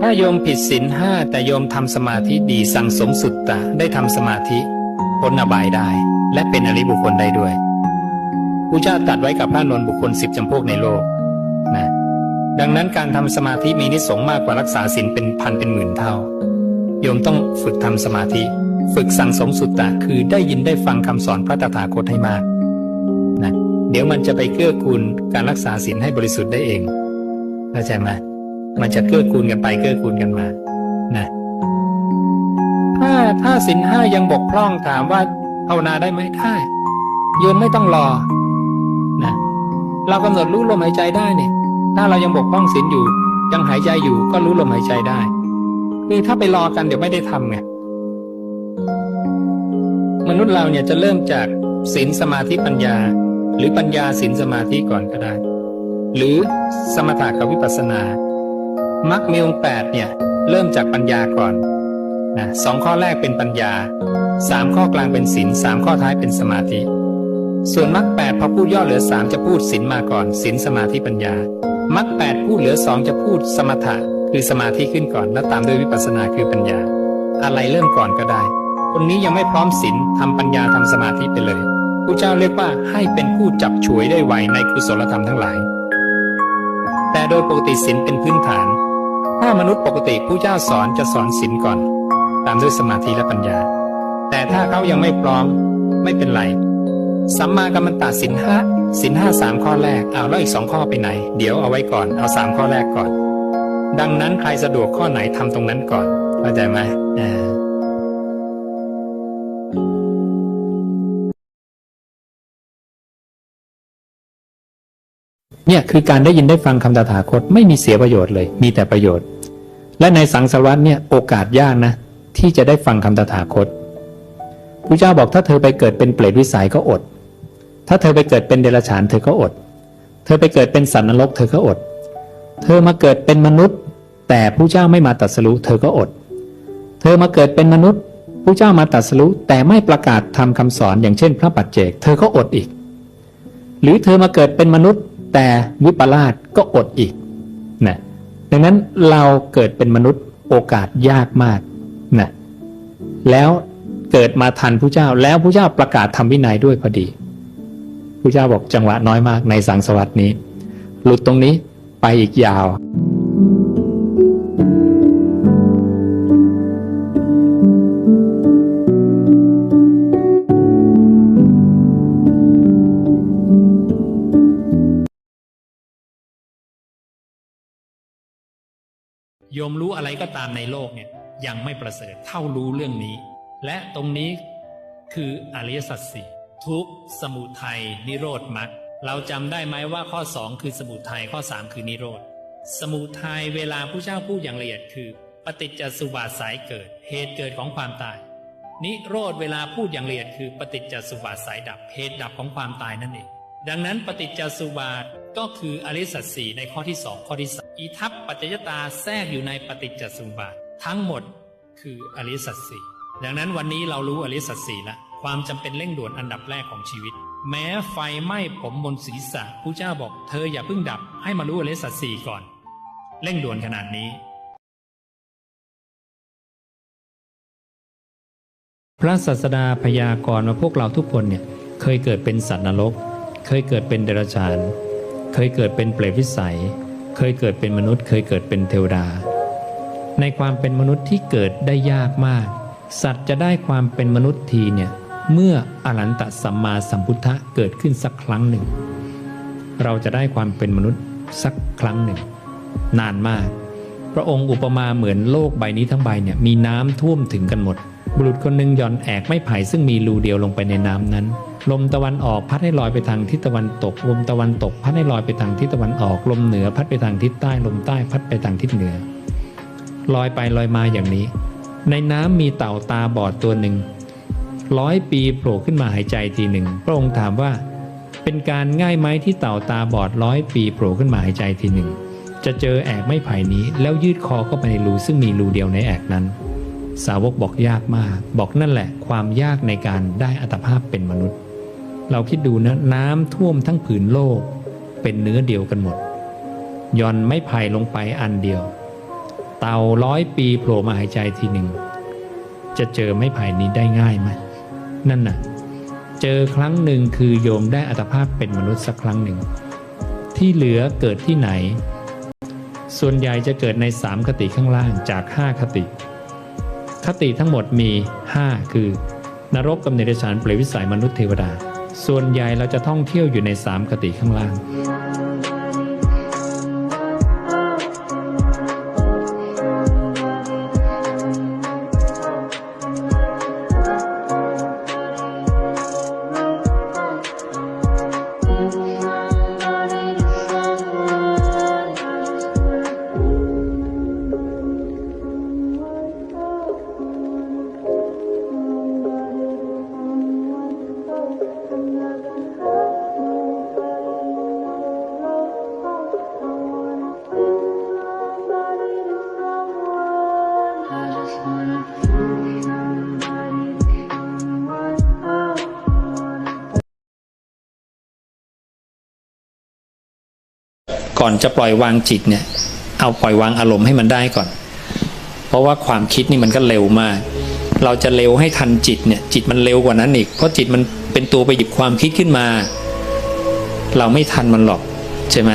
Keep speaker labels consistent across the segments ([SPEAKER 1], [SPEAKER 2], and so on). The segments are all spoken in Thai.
[SPEAKER 1] ถ้าโยมผิดศีลห้าแต่โยมทำสมาธิดีสั่งสมสุตตะได้ทำสมาธิพ้นอบายได้ และเป็นอริบุคคลได้ด้วยพระเจ้าตัดไว้กับพระนนบุคคลสิบจำพวกในโลกนะดังนั้นการทำสมาธิมีนิสงมากกว่ารักษาศีลเป็นพันเป็นหมื่นเท่า โยมต้องฝึกทำสมาธิ ฝึกสั่งสมสุตตะคือได้ยินได้ฟังคำสอนพระตถาคตให้มากนะเดี๋ยวมันจะไปเกื้อกูลการรักษาศีลให้บริสุทธิ์ได้เองเข้าใจไหม มันจะเกื้อกูลกันไปเกื้อกูลกันมา นะถ้าถ้าศีลห้ายังบกพร่องถามว่าภาวนาได้ไหมได้โยมไม่ต้องรอนะเรากำหนดรู้ลมหายใจได้เนี่ย ถ้าเรายังบกพร่องศีลอยู่ ยังหายใจอยู่ก็รู้ลมหายใจได้คือถ้าไปรอกันเดี๋ยวไม่ได้ทำไงมนุษย์เราเนี่ยจะเริ่มจากศีลสมาธิปัญญา หรือปัญญาศีลสมาธิก่อนก็ได้ หรือสมถะกับวิปัสสนา มรรคมีองค์แปดเนี่ยเริ่มจากปัญญาก่อนนะสองข้อแรกเป็นปัญญาสามข้อกลางเป็นศีลสามข้อท้ายเป็นสมาธิ ส่วนมรรคแปดพอพูดย่อเหลือสามจะพูดศีลมาก่อนศีลสมาธิปัญญามรรคแปดพูดเหลือสองจะพูดสมถะคือสมาธิขึ้นก่อนแล้วตามด้วยวิปัสสนาคือปัญญา อะไรเริ่มก่อนก็ได้คนนี้ยังไม่พร้อมศีลทำปัญญาทำสมาธิไปเลยพระเจ้าเรียกว่าให้เป็นผู้จับฉวยได้ไวในกุศลธรรมทั้งหลาย แต่โดยปกติศีลเป็นพื้นฐาน ถ้ามนุษย์ปกติผู้เจ้าสอนจะสอนศีลก่อน ตามด้วยสมาธิและปัญญา แต่ถ้าเขายังไม่พร้อมไม่เป็นไรสัมมากัมมันตาศีลห้าศีลห้าสามข้อแรกเอาแล้วอีกสองข้อไปไหน เดี๋ยวเอาไว้ก่อนเอาสามข้อแรกก่อน ดังนั้นใครสะดวกข้อไหนทำตรงนั้นก่อนเข้าใจไหมอ่า เนี่ยคือการได้ยินได้ฟังคำตถาคตไม่มีเสียประโยชน์เลย มีแต่ประโยชน์ และในสังสารวัตเนี่ยโอกาสยากนะ ที่จะได้ฟังคำตถาคตพระเจ้าบอกถ้าเธอไปเกิดเป็นเปรตวิสัยก็อด ถ้าเธอไปเกิดเป็นเดรัจฉานเธอก็อด เธอไปเกิดเป็นสัตว์นรกเธอก็อด เธอมาเกิดเป็นมนุษย์ แต่ผู้เจ้าไม่มาตรัสรู้เธอก็อด เธอมาเกิดเป็นมนุษย์ผู้เจ้ามาตรัสรู้แต่ไม่ประกาศทำคำสอนอย่างเช่น พระปัจเจก เธอก็อดอีก หรือเธอมาเกิดเป็นมนุษย์ แต่วิปลาสก็อดอีกนะดังนั้นเราเกิดเป็นมนุษย์โอกาสยากมากนะแล้วเกิดมาทันผู้เจ้าแล้วผู้เจ้าประกาศทำวินัยด้วยพอดีผู้เจ้าบอกจังหวะน้อยมากในสังสวัสดนี้ หลุดตรงนี้ไปอีกยาว โยมรู้อะไรก็ตามในโลกเนี่ยยังไม่ประเสริฐเท่ารู้เรื่องนี้ และตรงนี้คืออริยสัจสี่ทุกสมุทัยนิโรธมรรคเราจำได้ไหมว่าข้อ 2 คือสมุทัยข้อ 3 คือนิโรธ สมุทัยเวลาผู้เจ้าพูดอย่างละเอียดคือ ปฏิจจสุบาทสายเกิด เหตุเกิดของความตาย นิโรธเวลาพูดอย่างละเอียดคือ ปฏิจจสุบาทสายดับเหตุดับของความตายนั่นเองดังนั้นปฏิจจสุบาทก็คืออริยสัจสี่ในข้อที่สองข้อที่สาม อีทัพปัจจยตาแทรกอยู่ในปฏิจจสุบาท ทั้งหมดคืออริสัจสี่ดังนั้นวันนี้เรารู้อริสัจสี่ละความจำเป็นเร่งด่วนอันดับแรกของชีวิต แม้ไฟไหม้ผมบนศีรษะผู้เจ้าบอกเธออย่าเพิ่งดับให้มารู้อริสัจสี่ก่อน เร่งด่วนขนาดนี้ พระศาสดาพยากรณ์ว่าพวกเราทุกคนเนี่ยเคยเกิดเป็นสัตว์นรก เคยเกิดเป็นเดรัจฉาน เคยเกิดเป็นเปรตวิสัย เคยเกิดเป็นมนุษย์ เคยเกิดเป็นเทวดา ในความเป็นมนุษย์ที่เกิดได้ยากมาก สัตว์จะได้ความเป็นมนุษย์ทีเนี่ยเมื่ออรันตสัมมาสัมพุทธะเกิดขึ้นสักครั้งหนึ่ง เราจะได้ความเป็นมนุษย์สักครั้งหนึ่ง นานมาก พระองค์อุปมาเหมือนโลกใบนี้ทั้งใบเนี่ยมีน้ำท่วมถึงกันหมด บุรุษคนหนึ่งย่อนแอกไม้ไผ่ซึ่งมีรูเดียวลงไปในน้ำนั้น ลมตะวันออกพัดให้ลอยไปทางทิศตะวันตก ลมตะวันตก พัดให้ลอยไปทางทิศตะวันออก ลมเหนือพัดไปทางทิศใต้ ลมใต้พัดไปทางทิศเหนือ ลอยไปลอยมาอย่างนี้ ในน้ำมีเต่าตาบอดตัวหนึ่งร้อยปีโผล่ขึ้นมาหายใจทีหนึ่ง พระองค์ถามว่า เป็นการง่ายไหมที่เต่าตาบอดร้อยปีโผล่ขึ้นมาหายใจทีหนึ่ง จะเจอแอกไม้ไผ่นี้ แล้วยืดคอเข้าไปในรูซึ่งมีรูเดียวในแอกนั้น สาวกบอกยากมาก บอกนั่นแหละ ความยากในการได้อัตภาพเป็นมนุษย์ เราคิดดูนะน้ำท่วมทั้งผืนโลก เป็นเนื้อเดียวกันหมดย่อนไม้ไผ่ลงไปอันเดียว เต่าร้อยปีโผล่มาหายใจทีหนึ่ง จะเจอไม้ไผ่นี้ได้ง่ายไหมนั่นน่ะ เจอครั้งหนึ่งคือโยมได้อัตภาพเป็นมนุษย์สักครั้งหนึ่ง ที่เหลือเกิดที่ไหน ส่วนใหญ่จะเกิดในสามคติข้างล่างจากห้าคติ คติทั้งหมดมี5คือนรกกำเนิดฉานเปรตวิสัยมนุษย์เทวดา ส่วนใหญ่เราจะท่องเที่ยวอยู่ใน 3 คติข้างล่าง ก่อนจะปล่อยวางจิตเนี่ย เอาปล่อยวางอารมณ์ให้มันได้ก่อน เพราะว่าความคิดนี่มันก็เร็วมาก เราจะเร็วให้ทันจิตเนี่ย จิตมันเร็วกว่านั้นอีก เพราะจิตมันเป็นตัวไปหยิบความคิดขึ้นมา เราไม่ทันมันหรอกใช่ไหม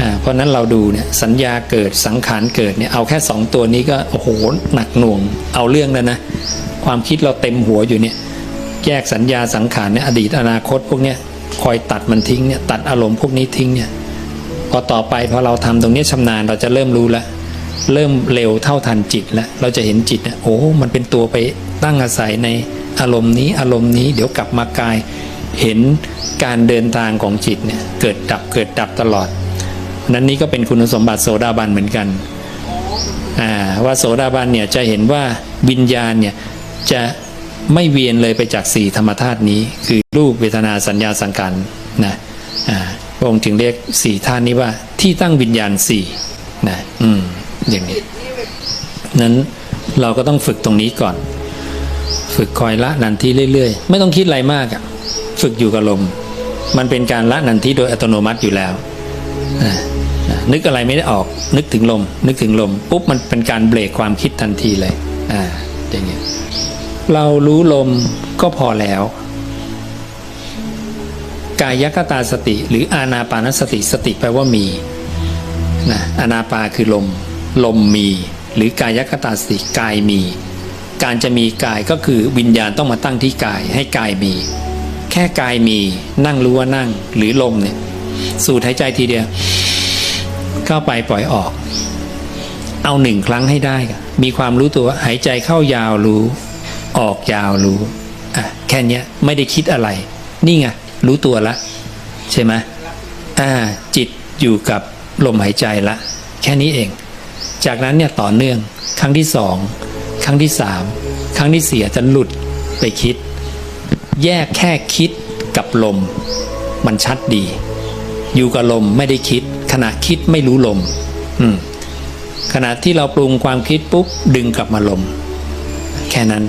[SPEAKER 1] อ่าเพราะนั้นเราดูเนี่ยสัญญาเกิดสังขารเกิดเนี่ยเอาแค่สองตัวนี้ก็โอ้โหหนักหน่วง เอาเรื่องแล้วนะ ความคิดเราเต็มหัวอยู่เนี่ยแยกสัญญาสังขารเนี่ยอดีตอนาคตพวกเนี้ยคอยตัดมันทิ้งเนี่ยตัดอารมณ์พวกนี้ทิ้งเนี่ย พอต่อไปพอเราทำตรงนี้ชำนาญเราจะเริ่มรู้แล้วเริ่มเร็วเท่าทันจิตแล้วเราจะเห็นจิตเนี่ยโอ้มันเป็นตัวไปตั้งอาศัยในอารมณ์นี้อารมณ์นี้เดี๋ยวกลับมากายเห็นการเดินทางของจิตเนี่ยเกิดดับเกิดดับตลอด นั้นนี้ก็เป็นคุณสมบัติโสดาบันเหมือนกันอ่าว่าโสดาบันเนี่ยจะเห็นว่าวิญญาณเนี่ยจะไม่เวียนเลยไปจากสี่ธรรมธาตุนี้ คือรูปเวทนาสัญญาสังขารนะอ่า พระองค์จึงเรียกสี่ธาตุนี้ว่า ที่ตั้งวิญญาณสี่นะอืมอย่างนี้นั้นเราก็ต้องฝึกตรงนี้ก่อน ฝึกคอยละนันทีเรื่อยๆ ไม่ต้องคิดอะไรมากอะฝึกอยู่กับลม มันเป็นการละนันทีโดยอัตโนมัติอยู่แล้วนึกอะไรไม่ได้ออก นึกถึงลม นึกถึงลมปุ๊บมันเป็นการเบรกความคิดทันทีเลย อ่า อย่างเงี้ยเรารู้ลมก็พอแล้ว กายคตาสติ หรืออานาปานสติสติแปลว่ามีนะอานาปาคือลม ลมมี หรือกายคตาสติกายมี การจะมีกายก็คือวิญญาณต้องมาตั้งที่กายให้กายมี แค่กายมีนั่งรู้ว่านั่งหรือลมเนี่ยสูดหายใจทีเดียวเข้าไปปล่อยออก เอาหนึ่งครั้งให้ได้ มีความรู้ตัวหายใจเข้ายาวรู้ ออกยาวรู้อะแค่เนี้ยไม่ได้คิดอะไร นี่ไง รู้ตัวละ ใช่ไหมอ่าจิตอยู่กับลมหายใจละ แค่นี้เอง จากนั้นเนี่ยต่อเนื่องครั้งที่สองครั้งที่สามครั้งที่สี่จจะหลุดไปคิด แยกแค่คิดกับลม มันชัดดี อยู่กับลมไม่ได้คิด ขณะคิดไม่รู้ลม อืมขณะที่เราปรุงความคิดปุ๊บดึงกลับมาลม แค่นั้น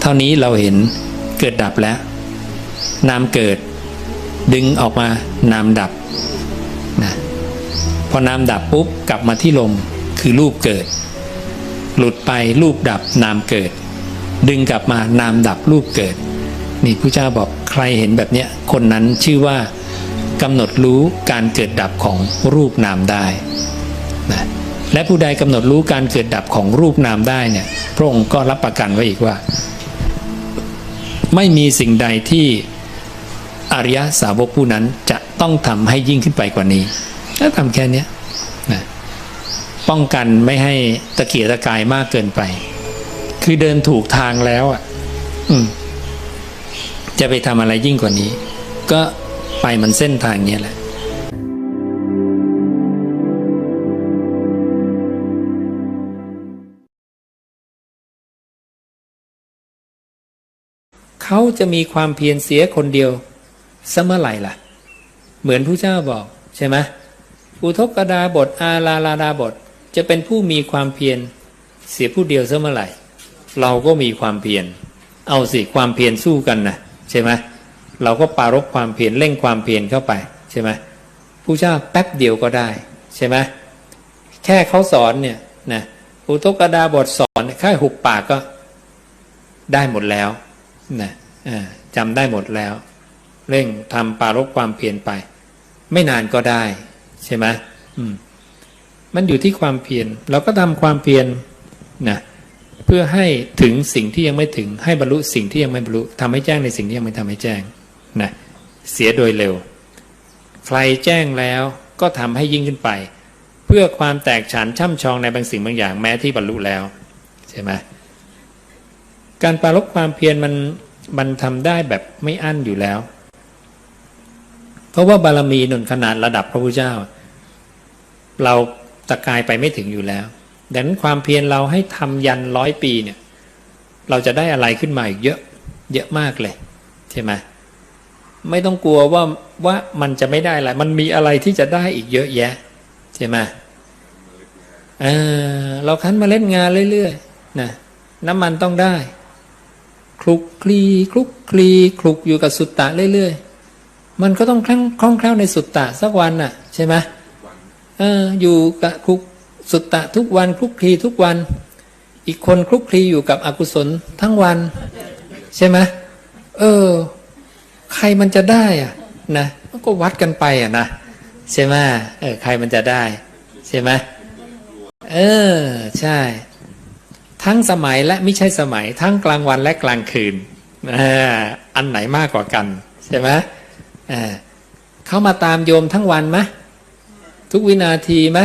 [SPEAKER 1] เท่านี้เราเห็นเกิดดับแล้ว นามเกิด ดึงออกมานามดับนะพอนามดับปุ๊บกลับมาที่ลมคือรูปเกิด หลุดไปรูปดับนามเกิด ดึงกลับมานามดับรูปเกิด นี่พระเจ้าบอกใครเห็นแบบเนี้ยคนนั้นชื่อว่ากำหนดรู้การเกิดดับของรูปนามได้นะและผู้ใดกำหนดรู้การเกิดดับของรูปนามได้เนี่ยพระองค์ก็รับประกันไว้อีกว่า ไม่มีสิ่งใดที่ อริยสาวกผู้นั้นจะต้องทำให้ยิ่งขึ้นไปกว่านี้ถ้าทำแค่นี้นะป้องกันไม่ให้ตะเกียกตะกายมากเกินไป คือเดินถูกทางแล้วอะจะไปทำอะไรยิ่งกว่านี้ ก็ไปมันเส้นทางนี้แหละเขาจะมีความเพียรเสียคนเดียว สเมื่อไหร่ล่ะ เหมือนผู้เจ้าบอกใช่ไหมอุทกดาบทอาลาลาดาบท จะเป็นผู้มีความเพียรเสียผู้เดียวเสมื่อไหร่ เราก็มีความเพียรเอาสิความเพียรสู้กันนะใช่ไหมเราก็ปรารบความเพียรเร่งความเพียรเข้าไปใช่ไหมผู้เจ้าแป๊บเดียวก็ได้ใช่ไหมแค่เขาสอนเนี่ยนะอุทกดาบทสอนแค่หุบปากก็ได้หมดแล้วนะจำได้หมดแล้ว เร่งทำปรารบความเพียรไป ไม่นานก็ได้ ใช่ไหมอืมมันอยู่ที่ความเพียรเราก็ทำความเพียรนะเพื่อให้ถึงสิ่งที่ยังไม่ถึงให้บรรลุสิ่งที่ยังไม่บรรลุทำให้แจ้งในสิ่งที่ยังไม่ทำให้แจ้งนะเสียโดยเร็ว ใครแจ้งแล้วก็ทำให้ยิ่งขึ้นไป เพื่อความแตกฉานช่ำชองในบางสิ่งบางอย่างแม้ที่บรรลุแล้วใช่ไหมการปรารบความเพียรมันมันทำได้แบบไม่อั้นอยู่แล้ว เพราะว่าบารมีหนุนขนาดระดับพระพุทธเจ้า เราตะกายไปไม่ถึงอยู่แล้วดังนั้นความเพียรเราให้ทำยันร้อยปีเนี่ย เราจะได้อะไรขึ้นมาอีกเยอะ เยอะมากเลย ใช่ไหมไม่ต้องกลัวว่าว่ามันจะไม่ได้อะไร มันมีอะไรที่จะได้อีกเยอะแยะ ใช่ไหมเออเราคั้นมาเล่นงานเรื่อยๆนะน้ำมันต้องได้ คลุกคลีคลุกคลีคลุกอยู่กับสุตตะเรื่อยๆ มันก็ต้องคล่องคล่องแคล่วในสุตตะสักวันน่ะ ใช่ไหมเออ อยู่กับคลุกสุตตะทุกวันคลุกคลีทุกวัน อีกคนคลุกคลีอยู่กับอกุศลทั้งวัน ใช่ไหมเออ ใครมันจะได้อะนะมันก็วัดกันไปอะนะใช่ไหมเออ ใครมันจะได้ ใช่ไหมเออ ใช่ ทั้งสมัยและไม่ใช่สมัย ทั้งกลางวันและกลางคืนอันไหนมากกว่ากัน ใช่ไหม เขามาตามโยมทั้งวันไหมทุกวินาทีไหม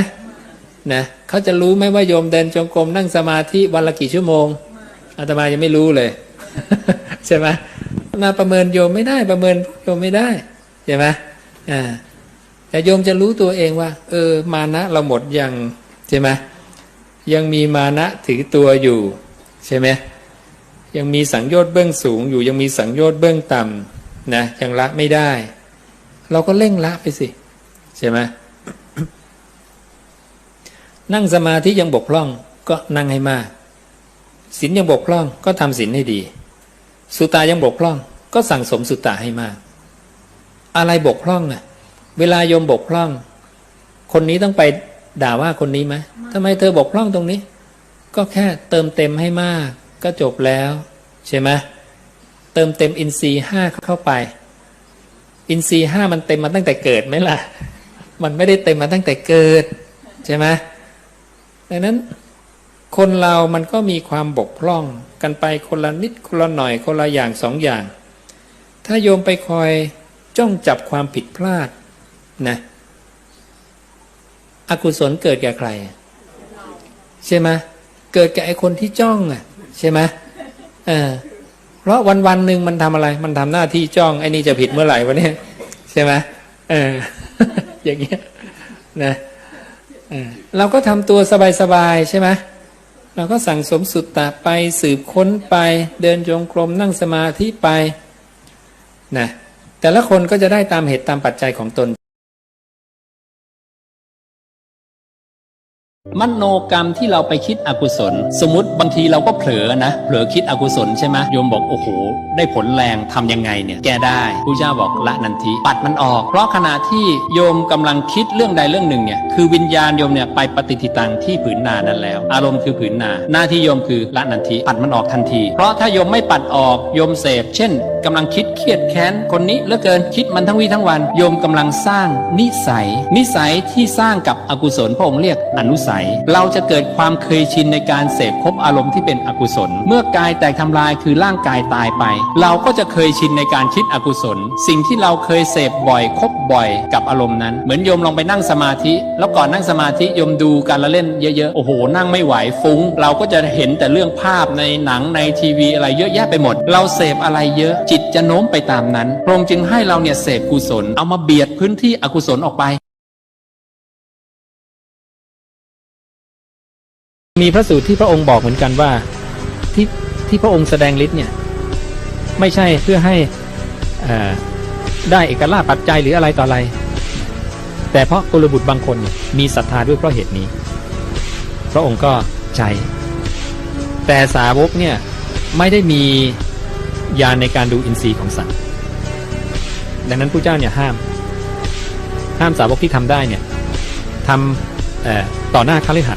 [SPEAKER 1] นะเขาจะรู้ไหมว่าโยมเดินจงกรมนั่งสมาธิวันละกี่ชั่วโมงอาตมายังไม่รู้เลย ใช่ไหมมาประเมินโยมไม่ได้ประเมินโยมไม่ได้ใช่ไหมอ่าแต่โยมจะรู้ตัวเองว่า เออ มานะเราหมดยังใช่ไหมยังมีมานะถือตัวอยู่ ใช่ไหมยังมีสังโยชน์เบื้องสูงอยู่ยังมีสังโยชน์เบื้องต่ำ นะยังละไม่ได้ เราก็เร่งละไปสิใช่ไหมนั่งสมาธิยังบกพร่องก็นั่งให้มากศีลยังบกพร่องก็ทำศีลให้ดี สุตายังบกพร่อง ก็สั่งสมสุตาให้มาก อะไรบกพร่องน่ะ เวลาโยมบกพร่อง คนนี้ต้องไปด่าว่าคนนี้ไหมทำไมเธอบกพร่องตรงนี้ ก็แค่เติมเต็มให้มาก ก็จบแล้ว ใช่ไหม เติมเต็มอินทรีย์ห้าเข้าไป อินทรีย์ห้ามันเต็มมาตั้งแต่เกิดไหมล่ะ มันไม่ได้เต็มมาตั้งแต่เกิด ใช่ไหมดังนั้นคนเรามันก็มีความบกพร่องกันไปคนละนิดคนละหน่อยคนละอย่างสองอย่าง ถ้าโยมไปคอยจ้องจับความผิดพลาดนะอกุศลเกิดแก่ใคร ใช่ไหมเกิดแก่ไอคนที่จ้องอะ ใช่ไหมเออ เพราะวันวันหนึ่งมันทำอะไร มันทำหน้าที่จ้องไอ้นี่จะผิดเมื่อไหร่วะเนี่ยใช่ไหมเออ อย่างเงี้ยนะเออเราก็ทำตัวสบายๆใช่ไหมเราก็สั่งสมสุตตะไปสืบค้นไป เดินจงกรมนั่งสมาธิไปนะแต่ละคนก็จะได้ตามเหตุตามปัจจัยของตน มโนกรรมที่เราไปคิดอกุศล สมมติบางทีเราก็เผลอนะเผลอคิดอกุศลใช่ไหมโยมบอกโอ้โห ได้ผลแรงทำยังไงเนี่ยแก้ได้ผู้เจ้าบอกละนันทีปัดมันออก เพราะขณะที่โยมกำลังคิดเรื่องใดเรื่องหนึ่งเนี่ยคือวิญญาณโยมเนี่ยไปปฏิทิตังที่ผืนนานั้นแล้ว อารมณ์คือผืนนา หน้าที่โยมคือละนันทีปัดมันออกทันที เพราะถ้าโยมไม่ปัดออกโยมเสพเช่นกำลังคิดเครียดแค้นคนนี้เหลือเกินคิดมันทั้งวี่ทั้งวัน โยมกำลังสร้างนิสัย นิสัยที่สร้างกับอกุศลพระองค์เรียกอนุสัยเราจะเกิดความเคยชินในการเสพคบอารมณ์ที่เป็นอกุศล เมื่อกายแตกทำลายคือร่างกายตายไป เราก็จะเคยชินในการคิดอกุศล สิ่งที่เราเคยเสพบ่อยคบบ่อยกับอารมณ์นั้น เหมือนโยมลองไปนั่งสมาธิ แล้วก่อนนั่งสมาธิโยมดูการละเล่นเยอะๆโอ้โห นั่งไม่ไหวฟุ้ง เราก็จะเห็นแต่เรื่องภาพในหนังในทีวีอะไรเยอะแยะไปหมด เราเสพอะไรเยอะจิตจะโน้มไปตามนั้นพระองค์จึงให้เราเนี่ยเสพกุศลเอามาเบียดพื้นที่อกุศลออกไป มีพระสูตรที่พระองค์บอกเหมือนกันว่าที่ที่พระองค์แสดงฤทธิ์เนี่ย ไม่ใช่เพื่อให้ได้เอกลาปัจจัยหรืออะไรต่ออะไร แต่เพราะกุลบุตรบางคนนมีศรัทธาด้วยเพราะเหตุนี้ พระองค์ก็ใช้แต่สาวกเนี่ยไม่ได้มีญาณในการดูอินทรีย์ของสัตว์ ดังนั้นผู้เจ้าเนี่ยห้าม ห้ามสาวกที่ทำได้เนี่ยทำต่อหน้าคฤหัสถ์